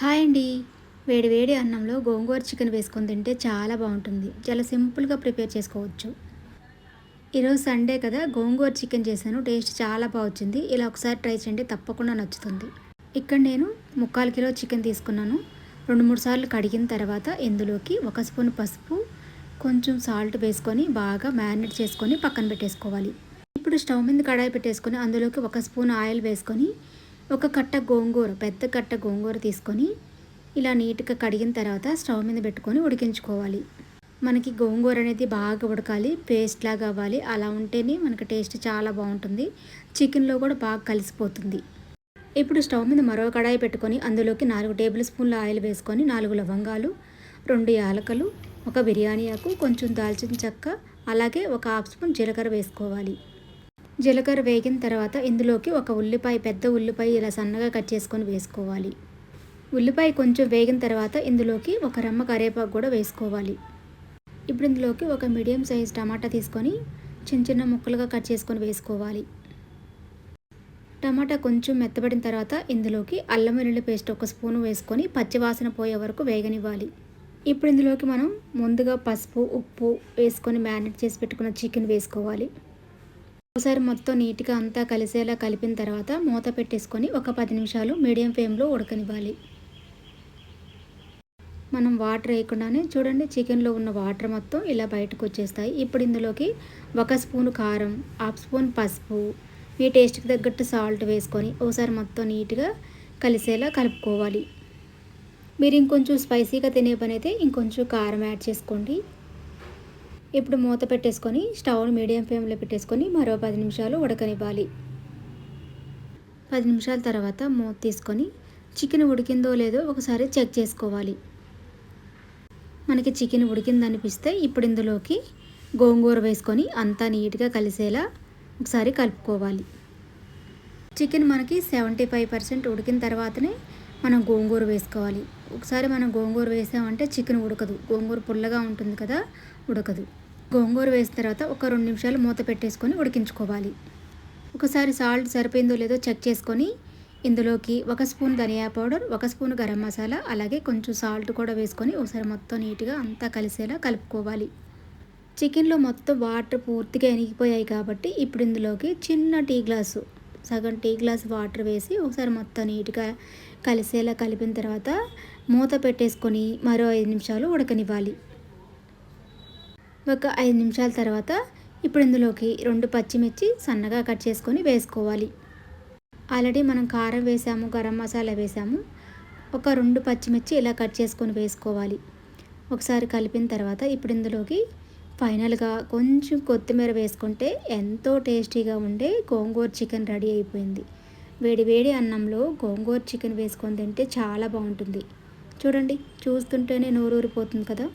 Hi అండి. వేడి వేడి అన్నంలో గోంగూర చికెన్ వేసుకొని తింటే చాలా బాగుంటుంది. చాలా సింపుల్గా ప్రిపేర్ చేసుకోవచ్చు. ఈరోజు సండే కదా గోంగూర చికెన్ చేశాను. టేస్ట్ చాలా బాగుంది ఇలా ఒకసారి ట్రై చేయండి తప్పకుండా నచ్చుతుంది. ఇక్కడ నేను ముక్కాలు కిలో చికెన్ తీసుకున్నాను. రెండు మూడు సార్లు కడిగిన తర్వాత ఇందులోకి ఒక స్పూన్ పసుపు కొంచెం సాల్ట్ వేసుకొని బాగా మ్యారినేట్ చేసుకొని పక్కన పెట్టేసుకోవాలి. ఇప్పుడు స్టవ్ మీద కడాయి పెట్టేసుకొని అందులోకి ఒక స్పూన్ ఆయిల్ వేసుకొని ఒక కట్ట గోంగూర పెద్ద కట్ట గోంగూర తీసుకొని ఇలా నీట్గా కడిగిన తర్వాత స్టవ్ మీద పెట్టుకొని ఉడికించుకోవాలి. మనకి గోంగూర అనేది బాగా ఉడకాలి పేస్ట్ లాగా అవ్వాలి. అలా ఉంటేనే మనకి టేస్ట్ చాలా బాగుంటుంది. చికెన్లో కూడా బాగా కలిసిపోతుంది. ఇప్పుడు స్టవ్ మీద మరో కడాయి పెట్టుకొని అందులోకి నాలుగు టేబుల్ స్పూన్ల ఆయిల్ వేసుకొని నాలుగు లవంగాలు రెండు యాలకలు ఒక బిర్యానీ ఆకు కొంచెం దాల్చిన చెక్క అలాగే ఒక హాఫ్ స్పూన్ జీలకర్ర వేసుకోవాలి. జీలకర్ర వేగిన తర్వాత ఇందులోకి ఒక ఉల్లిపాయ పెద్ద ఉల్లిపాయ ఇలా సన్నగా కట్ చేసుకొని వేసుకోవాలి. ఉల్లిపాయ కొంచెం వేగిన తర్వాత ఇందులోకి ఒక రమ్మ కరివేపాకు కూడా వేసుకోవాలి. ఇప్పుడు ఇందులోకి ఒక మీడియం సైజ్ టమాటా తీసుకొని చిన్న చిన్న ముక్కలుగా కట్ చేసుకొని వేసుకోవాలి. టమాటా కొంచెం మెత్తబడిన తర్వాత ఇందులోకి అల్లం వెల్లుల్లి పేస్ట్ ఒక స్పూన్ వేసుకొని పచ్చివాసన పోయే వరకు వేగనివ్వాలి. ఇప్పుడు ఇందులోకి మనం ముందుగా పసుపు ఉప్పు వేసుకొని మ్యారినేట్ చేసి పెట్టుకున్న చికెన్ వేసుకోవాలి. ఒకసారి మొత్తం నీట్గా అంతా కలిసేలా కలిపిన తర్వాత మూత పెట్టేసుకొని ఒక పది నిమిషాలు మీడియం ఫ్లేమ్లో ఉడకనివ్వాలి. మనం వాటర్ వేయకుండానే చూడండి చికెన్లో ఉన్న వాటర్ మొత్తం ఇలా బయటకు వచ్చేస్తాయి. ఇప్పుడు ఇందులోకి ఒక స్పూన్ కారం హాఫ్ స్పూన్ పసుపు మీ టేస్ట్కి తగ్గట్టు సాల్ట్ వేసుకొని ఒకసారి మొత్తం నీట్గా కలిసేలా కలుపుకోవాలి. మీరు ఇంకొంచెం స్పైసీగా తినే పని అయితే ఇంకొంచెం కారం యాడ్ చేసుకోండి. ఇప్పుడు మూత పెట్టేసుకొని స్టవ్ని మీడియం ఫ్లేమ్లో పెట్టేసుకొని మరో పది నిమిషాలు ఉడకనివ్వాలి. పది నిమిషాల తర్వాత మూత తీసుకొని చికెన్ ఉడికిందో లేదో ఒకసారి చెక్ చేసుకోవాలి. మనకి చికెన్ ఉడికిందనిపిస్తే ఇప్పుడు ఇందులోకి గోంగూర వేసుకొని అంతా నీట్గా కలిసేలా ఒకసారి కలుపుకోవాలి. చికెన్ మనకి సెవెంటీ ఫైవ్ పర్సెంట్ ఉడికిన తర్వాతనే మనం గోంగూర వేసుకోవాలి. ఒకసారి మనం గోంగూర వేసామంటే చికెన్ ఉడకదు. గోంగూర పుల్లగా ఉంటుంది కదా ఉడకదు. గోంగూర వేసిన తర్వాత ఒక రెండు నిమిషాలు మూత పెట్టేసుకొని ఉడికించుకోవాలి. ఒకసారి సాల్ట్ సరిపోయిందో లేదో చెక్ చేసుకొని ఇందులోకి ఒక స్పూన్ ధనియా పౌడర్ ఒక స్పూన్ గరం మసాలా అలాగే కొంచెం సాల్ట్ కూడా వేసుకొని ఒకసారి మొత్తం నీట్గా అంతా కలిసేలా కలుపుకోవాలి. చికెన్లో మొత్తం వాటర్ పూర్తిగా ఎనిగిపోయాయి కాబట్టి ఇప్పుడు ఇందులోకి చిన్న టీ గ్లాసు సగం టీ గ్లాస్ వాటర్ వేసి ఒకసారి మొత్తం నీట్గా కలిసేలా కలిపిన తర్వాత మూత పెట్టేసుకొని మరో ఐదు నిమిషాలు ఉడకనివ్వాలి. ఒక ఐదు నిమిషాల తర్వాత ఇప్పుడు ఇందులోకి రెండు పచ్చిమిర్చి సన్నగా కట్ చేసుకొని వేసుకోవాలి. ఆల్రెడీ మనం కారం వేసాము గరం మసాలా వేసాము. ఒక రెండు పచ్చిమిర్చి ఇలా కట్ చేసుకొని వేసుకోవాలి. ఒకసారి కలిపిన తర్వాత ఇప్పుడు ఇందులోకి ఫైనల్గా కొంచెం కొత్తిమీర వేసుకుంటే ఎంతో టేస్టీగా ఉండే గోంగూర చికెన్ రెడీ అయిపోయింది. వేడి వేడి అన్నంలో గోంగూర చికెన్ వేసుకొని తింటే చాలా బాగుంటుంది. చూడండి చూస్తుంటేనే నోరూరిపోతుంది కదా.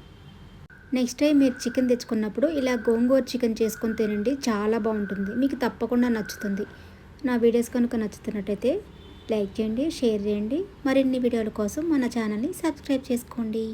నెక్స్ట్ టైం మీరు చికెన్ తెచ్చుకున్నప్పుడు ఇలా గోంగూర చికెన్ చేసుకొని తినండి. చాలా బాగుంటుంది. మీకు తప్పకుండా నచ్చుతుంది. నా వీడియోస్ కనుక నచ్చుతున్నట్టయితే లైక్ చేయండి షేర్ చేయండి. మరిన్ని వీడియోల కోసం మన ఛానల్ని సబ్స్క్రైబ్ చేసుకోండి.